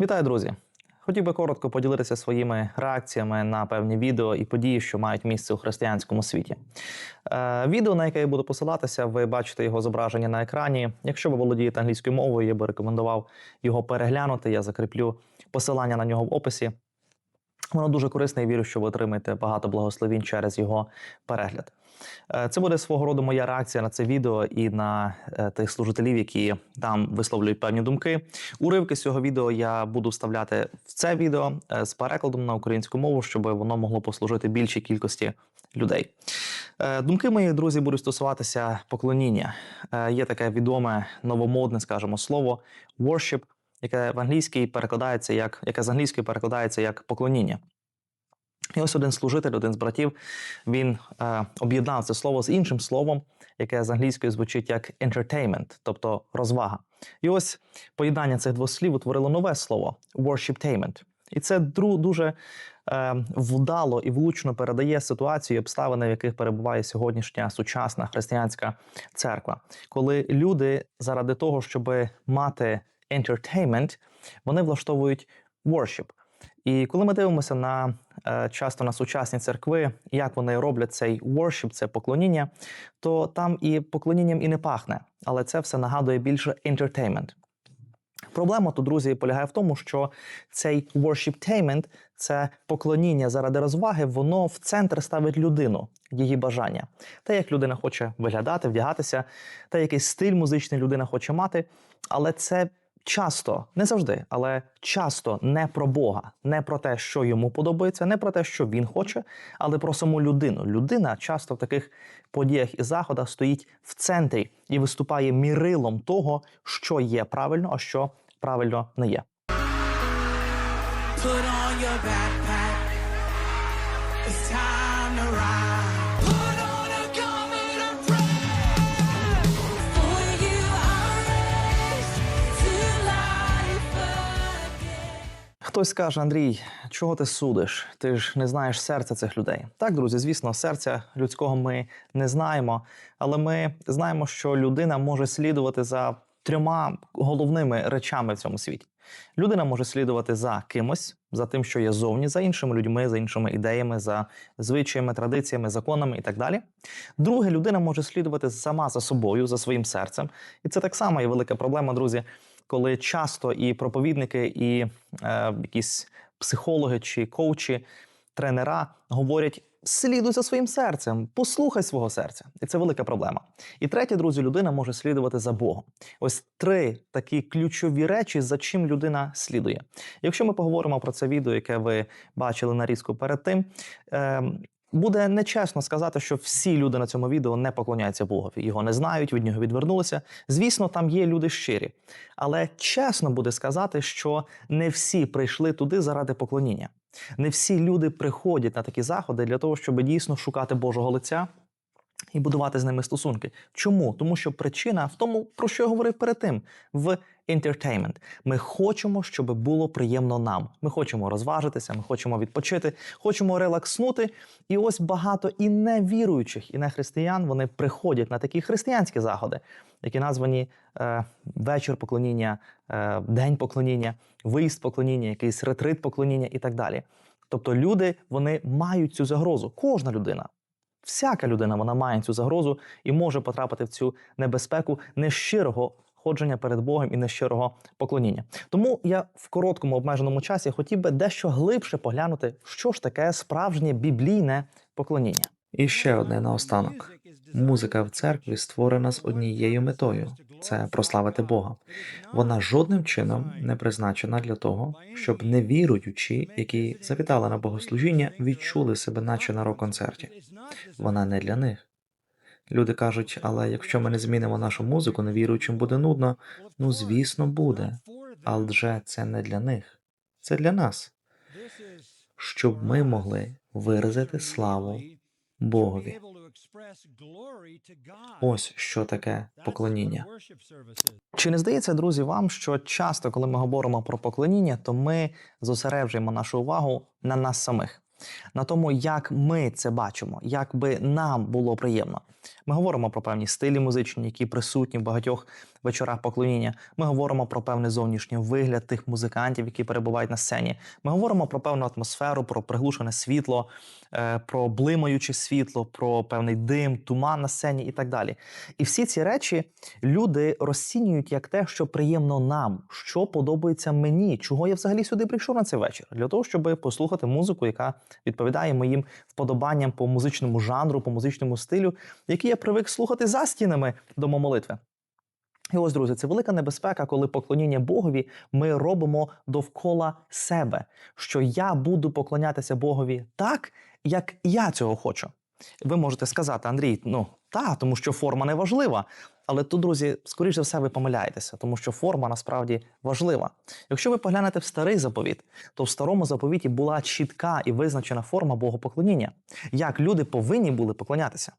Вітаю, друзі! Хотів би коротко поділитися своїми реакціями на певні відео і події, що мають місце у християнському світі. Е, відео, на яке я буду посилатися, ви бачите його зображення на екрані. Якщо ви володієте англійською мовою, я би рекомендував його переглянути. Я закріплю посилання на нього в описі. Воно дуже корисне і вірю, що ви отримаєте багато благословінь через його перегляд. Е, Це буде свого роду моя реакція на це відео і на е, тих служителів, які там висловлюють певні думки. Уривки з цього відео я буду вставляти в це відео е, з перекладом на українську мову, щоб воно могло послужити більшій кількості людей. Думки мої, друзі, будуть стосуватися поклоніння. Є таке відоме новомодне, скажімо, слово worship, яке в англійській перекладається як яке з англійської перекладається як поклоніння. І ось один служитель, один з братів, він е, об'єднав це слово з іншим словом, яке з англійської звучить як entertainment, тобто розвага. І ось поєднання цих двох слів утворило нове слово worshiptainment. І це дуже е, вдало і влучно передає ситуацію обставини, в яких перебуває сьогоднішня сучасна християнська церква, коли люди заради того, щоб мати entertainment, вони влаштовують worship. І коли ми дивимося на часто на сучасні церкви, як вони роблять цей worship, це поклоніння, то там і поклонінням і не пахне, але це все нагадує більше entertainment. Проблема тут, друзі, полягає в тому, що цей worshiptainment, це поклоніння заради розваги, воно в центр ставить людину, її бажання. Те, як людина хоче виглядати, вдягатися, те, який стиль музичний людина хоче мати, але це часто, не завжди, але часто не про Бога, не про те, що йому подобається, не про те, що він хоче, але про саму людину. Людина часто в таких подіях і заходах стоїть в центрі і виступає мірилом того, що є правильно, а що правильно не є. Put on your. Хтось скаже, Андрій, чого ти судиш? Ти ж не знаєш серця цих людей. Так, друзі, звісно, серця людського ми не знаємо, але ми знаємо, що людина може слідувати за трьома головними речами в цьому світі. Людина може слідувати за кимось, за тим, що є зовні, за іншими людьми, за іншими ідеями, за звичаями, традиціями, законами і так далі. Друге, людина може слідувати сама за собою, за своїм серцем. І це так само є велика проблема, друзі, коли часто і проповідники, і е, якісь психологи чи коучі, тренера говорять: слідуй за своїм серцем, послухай свого серця. І це велика проблема. І третє, друзі, людина може слідувати за Богом. Ось три такі ключові речі, за чим людина слідує. Якщо ми поговоримо про це відео, яке ви бачили нарізку перед тим. Е, Буде нечесно сказати, що всі люди на цьому відео не поклоняються Богові, його не знають, від нього відвернулися. Звісно, там є люди щирі, але чесно буде сказати, що не всі прийшли туди заради поклоніння. Не всі люди приходять на такі заходи для того, щоб дійсно шукати Божого лиця і будувати з ними стосунки. Чому? Тому що причина в тому, про що я говорив перед тим, в entertainment. Ми хочемо, щоб було приємно нам. Ми хочемо розважитися, ми хочемо відпочити, хочемо релакснути. І ось багато і невіруючих, і не християн вони приходять на такі християнські заходи, які названі е, вечір поклоніння, е, день поклоніння, виїзд поклоніння, якийсь ретрит поклоніння і так далі. Тобто люди вони мають цю загрозу. Кожна людина. Всяка людина вона має цю загрозу і може потрапити в цю небезпеку нещирого ходження перед Богом і нещирого поклоніння. Тому я в короткому обмеженому часі хотів би дещо глибше поглянути, що ж таке справжнє біблійне поклоніння. І ще одне наостанок. Музика в церкві створена з однією метою це прославити Бога. Вона жодним чином не призначена для того, щоб невіруючі, які завітали на богослужіння, відчули себе, наче на рок-концерті. Вона не для них. Люди кажуть, але якщо ми не змінимо нашу музику, невіруючим буде нудно. Ну, звісно, буде. Але це не для них, це для нас, щоб ми могли виразити славу Богові. Ось що таке поклоніння. Чи не здається, друзі, вам, що часто, коли ми говоримо про поклоніння, то ми зосереджуємо нашу увагу на нас самих, на тому, як ми це бачимо, як би нам було приємно. Ми говоримо про певні стилі музичні, які присутні в багатьох вечорах поклоніння. Ми говоримо про певний зовнішній вигляд тих музикантів, які перебувають на сцені. Ми говоримо про певну атмосферу, про приглушене світло, е, про блимаюче світло, про певний дим, туман на сцені і так далі. І всі ці речі люди розцінюють як те, що приємно нам, що подобається мені, чого я взагалі сюди прийшов на цей вечір, для того, щоб послухати музику, яка відповідає моїм вподобанням по музичному жанру, по музичному стилю, який я привик слухати за стінами домомолитви. І ось, друзі, це велика небезпека, коли поклоніння Богові ми робимо довкола себе, що я буду поклонятися Богові так, як я цього хочу. Ви можете сказати, Андрій, ну та, тому що форма не важлива. Але тут, друзі, скоріш за все, ви помиляєтеся, тому що форма насправді важлива. Якщо ви поглянете в старий заповіт, то в старому заповіті була чітка і визначена форма богопоклоніння, як люди повинні були поклонятися.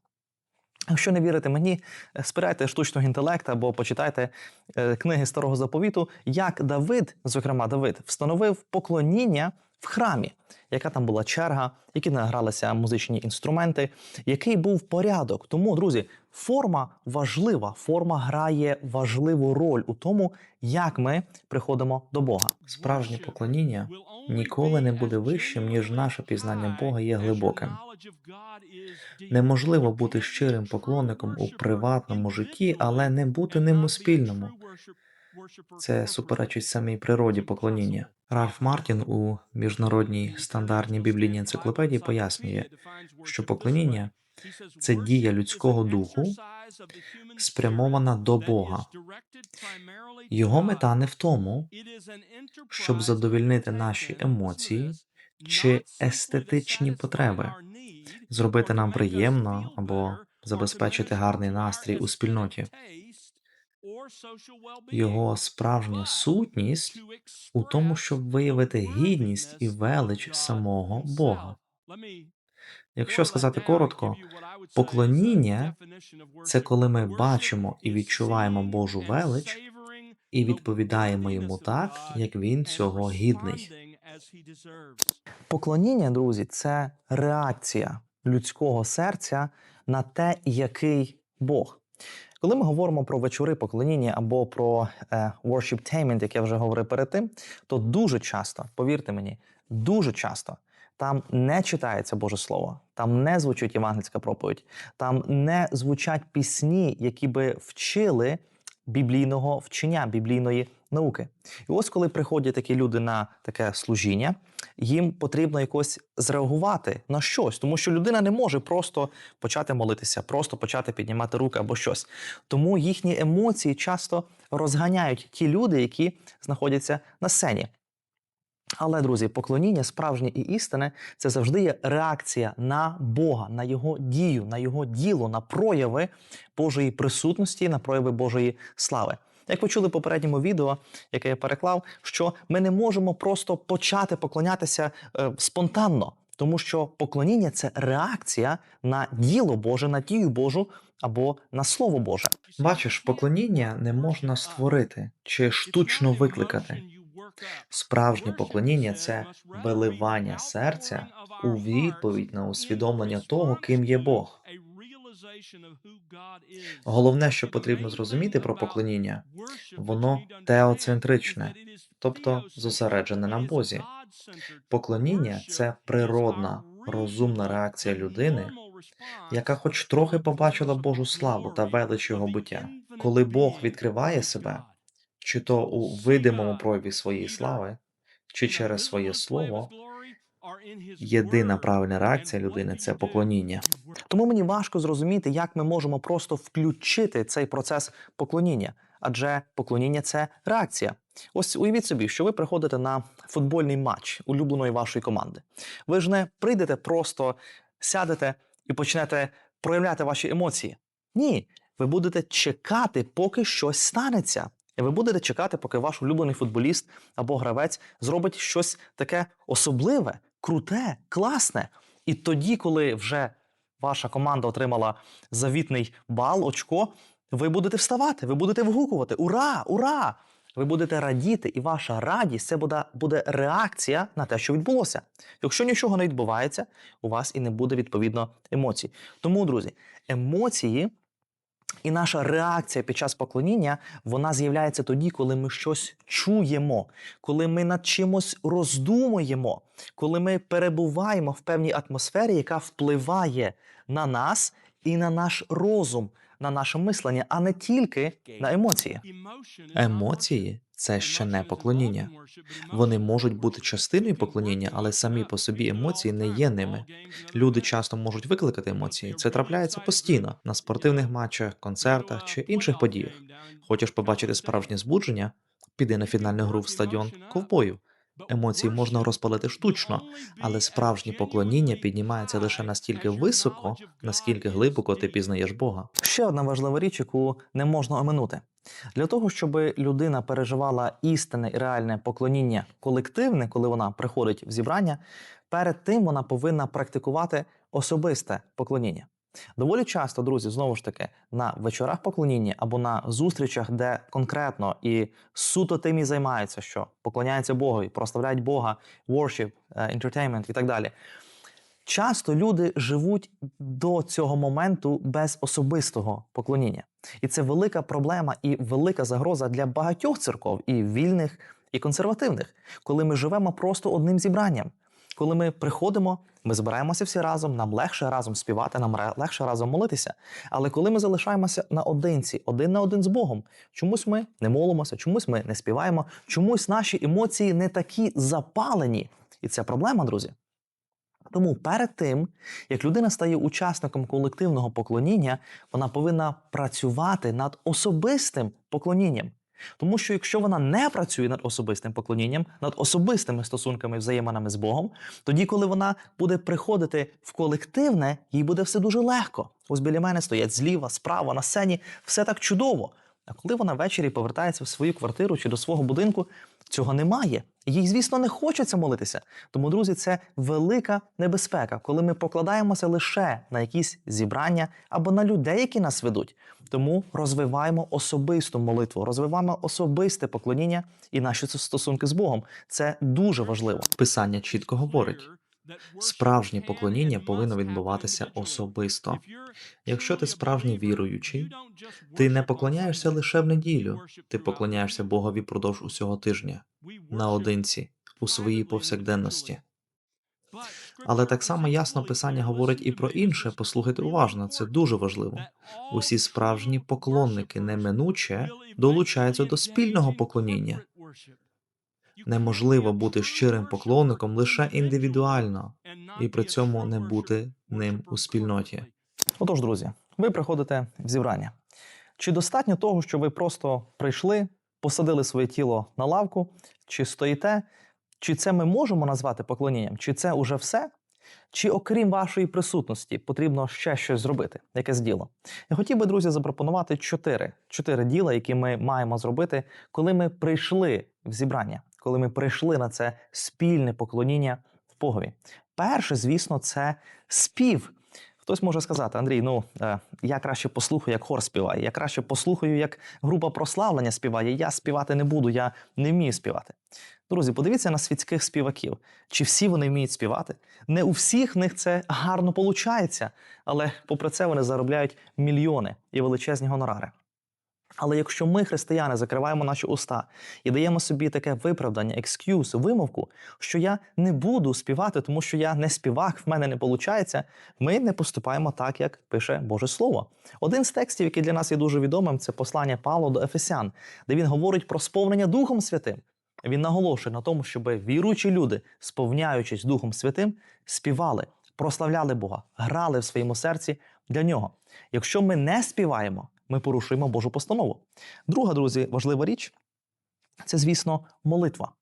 Якщо не вірите мені, е, спирайте штучного інтелекту або почитайте е, книги старого заповіту, як Давид, зокрема Давид, встановив поклоніння в храмі, яка там була черга, які награлися музичні інструменти, який був порядок. Тому, друзі, форма важлива, форма грає важливу роль у тому, як ми приходимо до Бога. Справжнє поклоніння ніколи не буде вищим, ніж наше пізнання Бога є глибоким. Неможливо бути щирим поклонником у приватному житті, але не бути ним у спільному. Це суперечить самій природі поклоніння. Ральф Мартін у міжнародній стандартній біблійній енциклопедії пояснює, що поклоніння це дія людського духу, спрямована до Бога. Його мета не в тому, щоб задовільнити наші емоції чи естетичні потреби, зробити нам приємно або забезпечити гарний настрій у спільноті. Його справжня сутність у тому, щоб виявити гідність і велич самого Бога. Якщо сказати коротко, поклоніння це коли ми бачимо і відчуваємо Божу велич і відповідаємо йому так, як він цього гідний. Поклоніння, друзі, це реакція людського серця на те, який Бог. Коли ми говоримо про вечори поклоніння або про е, worshiptainment, як я вже говорив перед тим, то дуже часто, повірте мені, дуже часто там не читається Боже Слово, там не звучить євангельська проповідь, там не звучать пісні, які би вчили біблійного вчення, біблійної науки. І ось коли приходять такі люди на таке служіння, їм потрібно якось зреагувати на щось, тому що людина не може просто почати молитися, просто почати піднімати руки або щось. Тому їхні емоції часто розганяють ті люди, які знаходяться на сцені. Але, друзі, поклоніння справжнє і істинне це завжди є реакція на Бога, на Його дію, на Його діло, на прояви Божої присутності, на прояви Божої слави. Як ви чули в попередньому відео, яке я переклав, що ми не можемо просто почати поклонятися е, спонтанно, тому що поклоніння це реакція на діло Боже, на дію Божу або на Слово Боже. Бачиш, поклоніння не можна створити чи штучно викликати. Справжнє поклоніння це виливання серця у відповідь на усвідомлення того, ким є Бог. Головне, що потрібно зрозуміти про поклоніння, воно теоцентричне, тобто зосереджене на Бозі. Поклоніння це природна, розумна реакція людини, яка хоч трохи побачила Божу славу та велич його буття. Коли Бог відкриває себе, чи то у видимому прояві своєї слави, чи через своє слово, єдина правильна реакція людини це поклоніння. Тому мені важко зрозуміти, як ми можемо просто включити цей процес поклоніння, адже поклоніння це реакція. Ось уявіть собі, що ви приходите на футбольний матч улюбленої вашої команди. Ви ж не прийдете просто сядете і почнете проявляти ваші емоції. Ні, ви будете чекати, поки щось станеться. Ви будете чекати, поки ваш улюблений футболіст або гравець зробить щось таке особливе, круте, класне. І тоді, коли вже ваша команда отримала завітний бал, очко, ви будете вставати, ви будете вигукувати Ура! Ура! Ви будете радіти, і ваша радість це буде, буде реакція на те, що відбулося. Якщо нічого не відбувається, у вас і не буде відповідно емоцій. Тому, друзі, емоції І наша реакція під час поклоніння вона з'являється тоді, коли ми щось чуємо, коли ми над чимось роздумуємо, коли ми перебуваємо в певній атмосфері, яка впливає на нас і на наш розум, на наше мислення, а не тільки на емоції. Емоції це ще не поклоніння. Вони можуть бути частиною поклоніння, але самі по собі емоції не є ними. Люди часто можуть викликати емоції. Це трапляється постійно на спортивних матчах, концертах чи інших подіях. Хочеш побачити справжнє збудження? Піди на фінальну гру в стадіон ковбоїв. Емоції можна розпалити штучно, але справжнє поклоніння піднімається лише настільки високо, наскільки глибоко ти пізнаєш Бога. Ще одна важлива річ, яку не можна оминути. Для того, щоб людина переживала істинне і реальне поклоніння колективне, коли вона приходить в зібрання, перед тим вона повинна практикувати особисте поклоніння. Доволі часто, друзі, знову ж таки, на вечорах поклоніння або на зустрічах, де конкретно і суто тим і займаються, що поклоняються Богові, прославляють Бога, worship, е, entertainment і так далі. Часто люди живуть до цього моменту без особистого поклоніння. І це велика проблема і велика загроза для багатьох церков, і вільних, і консервативних, коли ми живемо просто одним зібранням. Коли ми приходимо, ми збираємося всі разом, нам легше разом співати, нам легше разом молитися. Але коли ми залишаємося наодинці, один на один з Богом, чомусь ми не молимося, чомусь ми не співаємо, чомусь наші емоції не такі запалені. І це проблема, друзі. Тому перед тим, як людина стає учасником колективного поклоніння, вона повинна працювати над особистим поклонінням. Тому що якщо вона не працює над особистим поклонінням, над особистими стосунками, взаєминами з Богом, тоді, коли вона буде приходити в колективне, їй буде все дуже легко. Ось біля мене стоять зліва, справа, на сцені, все так чудово. А коли вона ввечері повертається в свою квартиру чи до свого будинку, цього немає. Їй, звісно, не хочеться молитися. Тому, друзі, це велика небезпека, коли ми покладаємося лише на якісь зібрання або на людей, які нас ведуть. Тому розвиваємо особисту молитву, розвиваємо особисте поклоніння і наші стосунки з Богом. Це дуже важливо. Писання чітко говорить: справжнє поклоніння повинно відбуватися особисто. Якщо ти справжній віруючий, ти не поклоняєшся лише в неділю, ти поклоняєшся Богові впродовж усього тижня, наодинці, у своїй повсякденності. Але так само ясно Писання говорить і про інше. Послухайте уважно, це дуже важливо. Усі справжні поклонники неминуче долучаються до спільного поклоніння. Неможливо бути щирим поклонником лише індивідуально і при цьому не бути ним у спільноті. Отож, друзі, ви приходите в зібрання. Чи достатньо того, що ви просто прийшли, посадили своє тіло на лавку, чи стоїте? Чи це ми можемо назвати поклонінням? Чи це уже все? Чи окрім вашої присутності потрібно ще щось зробити, якесь діло? Я хотів би, друзі, запропонувати чотири, чотири діла, які ми маємо зробити, коли ми прийшли в зібрання, коли ми прийшли на це спільне поклоніння в Богові. Перше, звісно, це спів. Хтось може сказати, Андрій, ну е, я краще послухаю, як хор співає. Я краще послухаю, як група прославлення співає. Я співати не буду, я не вмію співати. Друзі, подивіться на світських співаків. Чи всі вони вміють співати? Не у всіх в них це гарно получається, але попри це вони заробляють мільйони і величезні гонорари. Але якщо ми, християни, закриваємо наші уста і даємо собі таке виправдання, екскюз, вимовку, що я не буду співати, тому що я не співак, в мене не виходить, ми не поступаємо так, як пише Боже Слово. Один з текстів, який для нас є дуже відомим, це послання Павла до Ефесян, де він говорить про сповнення Духом Святим. Він наголошує на тому, щоб віруючі люди, сповняючись Духом Святим, співали, прославляли Бога, грали в своєму серці для нього. Якщо ми не співаємо, ми порушуємо Божу постанову. Друга, друзі, важлива річ це, звісно, молитва.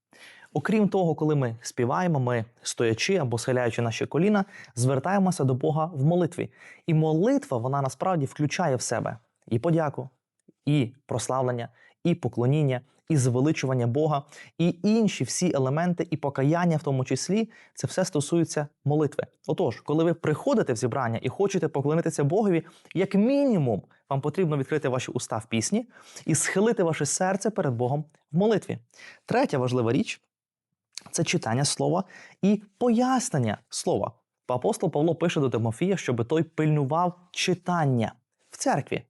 Окрім того, коли ми співаємо, ми стоячи або схиляючи наші коліна, звертаємося до Бога в молитві. І молитва вона насправді включає в себе і подяку, і прославлення, і поклоніння, і звеличування Бога, і інші всі елементи, і покаяння, в тому числі, це все стосується молитви. Отож, коли ви приходите в зібрання і хочете поклонитися Богові, як мінімум, вам потрібно відкрити ваші уста в пісні і схилити ваше серце перед Богом в молитві. Третя важлива річ це читання слова і пояснення слова. Апостол Павло пише до Тимофія, щоб той пильнував читання в церкві.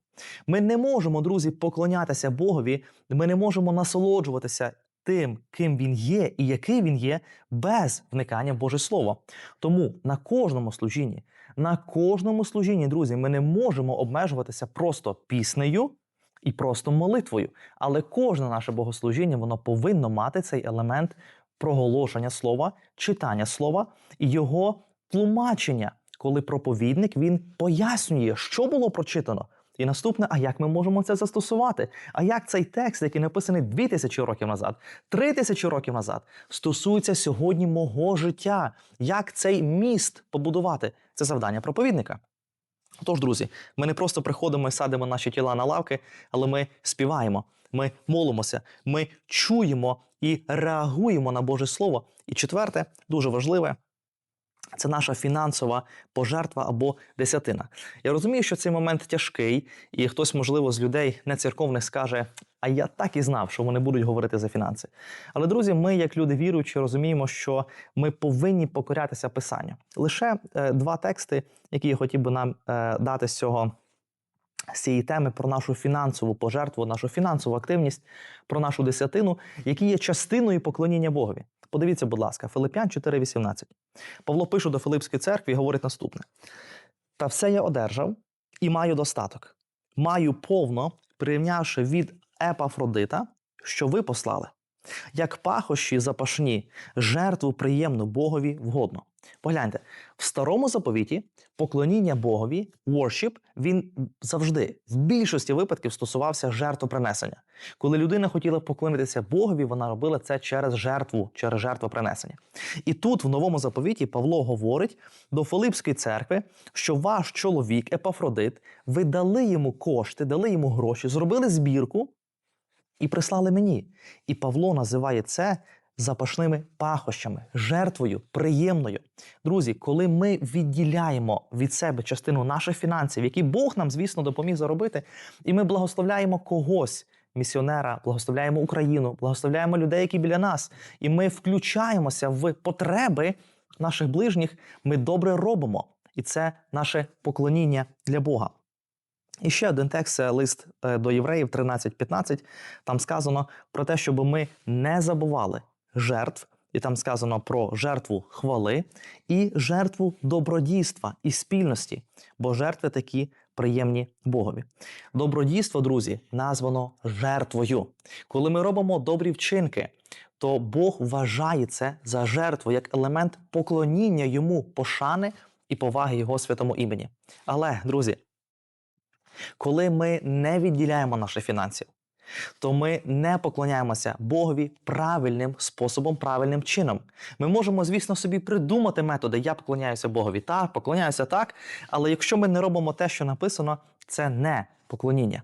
Ми не можемо, друзі, поклонятися Богові, ми не можемо насолоджуватися тим, ким він є і який він є, без вникання в Боже Слово. Тому на кожному служінні, на кожному служінні, друзі, ми не можемо обмежуватися просто піснею і просто молитвою. Але кожне наше богослужіння воно повинно мати цей елемент проголошення слова, читання слова і його тлумачення, коли проповідник він пояснює, що було прочитано. І наступне, а як ми можемо це застосувати? А як цей текст, який написаний 2000 років назад, 3000 років назад, стосується сьогодні мого життя? Як цей міст побудувати? Це завдання проповідника. Тож, друзі, ми не просто приходимо і садимо наші тіла на лавки, але ми співаємо, ми молимося, ми чуємо і реагуємо на Боже Слово. І четверте, дуже важливе. Це наша фінансова пожертва або десятина. Я розумію, що цей момент тяжкий, і хтось, можливо, з людей нецерковних скаже: А я так і знав, що вони будуть говорити за фінанси. Але, друзі, ми, як люди віруючі, розуміємо, що ми повинні покорятися Писанню. Лише е, два тексти, які я хотів би нам е, дати з цього. З цієї теми про нашу фінансову пожертву, нашу фінансову активність, про нашу десятину, які є частиною поклоніння Богові. Подивіться, будь ласка, Филип'ян 4.18. Павло пише до Филипської церкви і говорить наступне: Та все я одержав і маю достаток. Маю повно, прийнявши від Епафродита, що ви послали, як пахощі запашні, жертву приємну Богові вгодно. Погляньте, в старому заповіті поклоніння Богові, worship, він завжди в більшості випадків стосувався жертвопринесення. Коли людина хотіла поклонитися Богові, вона робила це через жертву, через жертвопринесення. І тут, в новому заповіті, Павло говорить до Филипської церкви, що ваш чоловік, Епафродит, ви дали йому кошти, дали йому гроші, зробили збірку і прислали мені. І Павло називає це запашними пахощами, жертвою приємною. Друзі, коли ми відділяємо від себе частину наших фінансів, які Бог нам, звісно, допоміг заробити, і ми благословляємо когось. Місіонера, благословляємо Україну, благословляємо людей, які біля нас, і ми включаємося в потреби наших ближніх. Ми добре робимо, і це наше поклоніння для Бога. І ще один текст це лист е, до євреїв 13.15. Там сказано про те, щоб ми не забували жертв, і там сказано про жертву хвали і жертву добродійства і спільності, бо жертви такі приємні Богові. Добродійство, друзі, названо жертвою. Коли ми робимо добрі вчинки, то Бог вважає це за жертву як елемент поклоніння йому, пошани і поваги Його святому імені. Але, друзі, коли ми не відділяємо наших фінансів, то ми не поклоняємося Богові правильним способом, правильним чином. Ми можемо, звісно, собі придумати методи. Я поклоняюся Богові так, поклоняюся так. Але якщо ми не робимо те, що написано, це не поклоніння.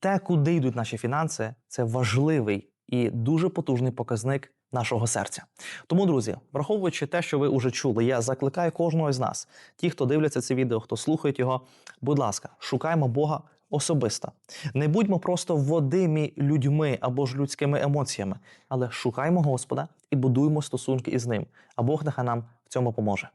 Те, куди йдуть наші фінанси, це важливий і дуже потужний показник нашого серця. Тому, друзі, враховуючи те, що ви вже чули, я закликаю кожного з нас, ті, хто дивляться це відео, хто слухає його, будь ласка, шукаймо Бога особисто. Не будьмо просто водимі людьми або ж людськими емоціями, але шукаймо Господа і будуємо стосунки із ним. А Бог нехай нам в цьому поможе.